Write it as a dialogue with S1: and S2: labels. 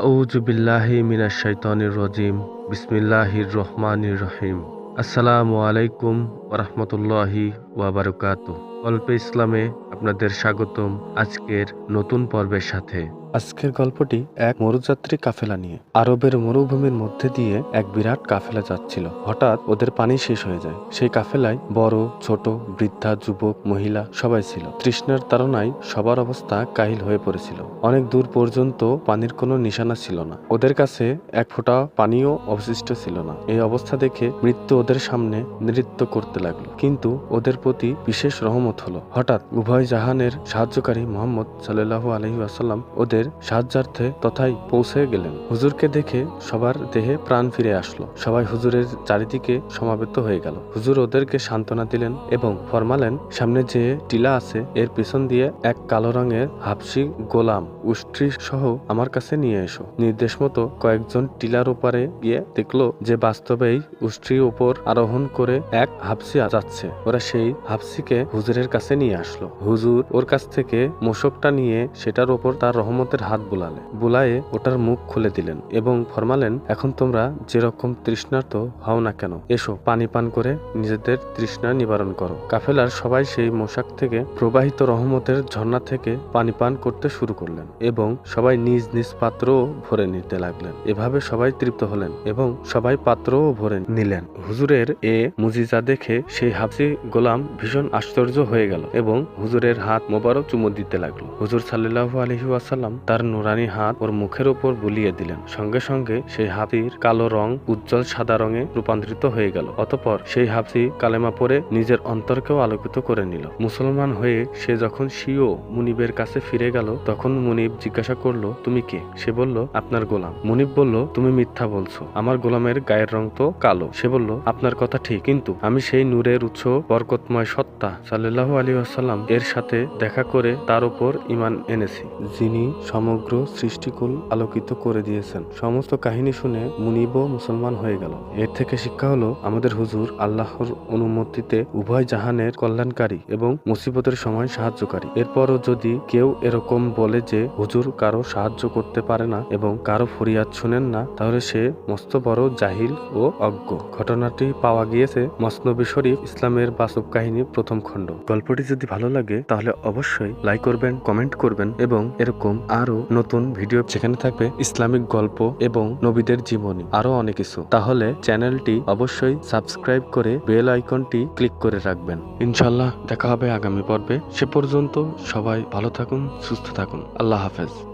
S1: আউযু বিল্লাহি মিনাশ শাইতানির রজিম। বিসমিল্লাহির রহমানির রহিম। আসসালামু আলাইকুম ওরহমতুল্লাহি ওয়াবারকাত গল্পে ইসলামে আপনাদের স্বাগতম আজকের নতুন পর্বের সাথে। আজকের গল্পটি এক মরুযাত্রী কাফেলা নিয়ে। আরবের মরুভূমির মধ্যে দিয়ে এক বিরাট কাফেলা যাচ্ছিল। হঠাৎ ওদের পানি শেষ হয়ে যায়। সেই কাফেলায় বড়, ছোট, বৃদ্ধা, যুবক, মহিলা সবাই ছিল। তৃষ্ণার তাড়নায় সবার অবস্থা কাহিল হয়ে পড়েছিল। অনেক দূর পর্যন্ত পানির কোনো নিশানা ছিল না। ওদের কাছে এক ফোঁটা পানিও অবশিষ্ট ছিল না। এই অবস্থা দেখে মৃত্যু ওদের সামনে নৃত্য করতে লাগল। কিন্তু ওদের প্রতি বিশেষ রহমত হলো। হঠাৎ উভয় জাহানের সাহায্যকারী মোহাম্মদ সাল্লাল্লাহু আলহি আসাল্লাম ওদের সাহায্যার্থে তথায় পৌঁছে গেলেন। হুজুরকে দেখে সবার দেহে প্রাণ ফিরে আসলো। সবাই হুজুরের চারিদিকে সমাবেত হয়ে গেল। হুজুর ওদেরকে সান্ত্বনা দিলেন এবং ফরমালেন, সামনে যে টিলা আছে, এর পেছন দিয়ে এক কালো রঙের হাফসি গোলাম উষ্ট্রি সহ আমার কাছে নিয়ে এসো। নির্দেশ মতো কয়েকজন টিলার ওপারে গিয়ে দেখল যে বাস্তবেই উষ্ট্রির ওপর আরোহণ করে এক হাফসি যাচ্ছে। ওরা সেই হাফসিকে হুজুরের কাছে নিয়ে আসলো। হুজুর ওর কাছ থেকে মোশকটা নিয়ে সেটার ওপর তার রহমতের হাত বুলালে। বুলায়ে ওটার মুখ খুলে দিলেন এবং ফরমালেন, এখন তোমরা যেরকম তৃষ্ণার্ত হও না কেন, এসো পানি পান করে নিজেদের তৃষ্ণা নিবারণ করো। কাফেলার সবাই সেই মোশাক থেকে প্রবাহিত রহমতের ঝর্ণা থেকে পানি পান করতে শুরু করলেন এবং সবাই নিজ নিজ পাত্রও ভরে নিতে লাগলেন। এভাবে সবাই তৃপ্ত হলেন এবং সবাই পাত্রও ভরে নিলেন। হুজুরের এ মুজিজা দেখে সেই হাফসি গোলাম ভীষণ আশ্চর্য হয়ে গেল এবং হুজুরের হাত মোবারক চুমু দিতে লাগল। হুজুর সাল্লাহু আলহি ওয়াসাল্লাম তার নুরানি হাত ওর মুখের উপর বুলিয়ে দিলেন। সঙ্গে সঙ্গে সেই হাতির কালো রং উজ্জ্বল সাদা রঙে রূপান্তরিত হয়ে গেল। অতপর সেই হাতি কালেমা পরে নিজের অন্তরকেও আলোকিত করে নিল। মুসলমান হয়ে সে যখন সিও মুনিবের কাছে ফিরে গেল, তখন মুনিব জিজ্ঞাসা করল, তুমি কে? সে বলল, আপনার গোলাম। মুনিব বলল, তুমি মিথ্যা বলছো। আমার গোলামের গায়ের রং তো কালো। সে বলল, আপনার কথা ঠিক, কিন্তু আমি সেই নূরের উৎস বরকতময় সত্তা সাল্লাহ আলী আসাল্লাম এর সাথে দেখা করে তার উপর ইমান এনেছি। যিনি সমগ্র সৃষ্টিকুল আলোকিত করে দিয়েছেন। সমস্ত কাহিনী শুনে মুনিবও মুসলমান হয়ে গেল। এর থেকে শিক্ষা হলো, আমাদের হুজুর আল্লাহর অনুমতিতে উভয় জাহানের কল্যাণকারী এবং মুসিবতের সময় সাহায্যকারী। এরপরও যদি কেউ এরকম বলে যে, হুজুর কারও সাহায্য করতে পারে না এবং কারও ফরিয়াদ শুনেন না, তাহলে সে মস্ত বড় জাহিল ও অজ্ঞ। ঘটনাটি পাওয়া গিয়েছে মসনবী শরীফ ইসলামের বাস্তব কাহিনী প্রথম খণ্ড। গল্পটি যদি ভালো লাগে, তাহলে অবশ্যই লাইক করবেন, কমেন্ট করবেন এবং এরকম আরও নতুন ভিডিও সেখানে থাকবে ইসলামিক গল্প এবং নবীদের জীবনী আরও অনেক কিছু। তাহলে চ্যানেলটি অবশ্যই সাবস্ক্রাইব করে বেল আইকনটি ক্লিক করে রাখবেন। ইনশাল্লাহ দেখা হবে আগামী পর্বে। সে পর্যন্ত সবাই ভালো থাকুন, সুস্থ থাকুন। আল্লাহ হাফেজ।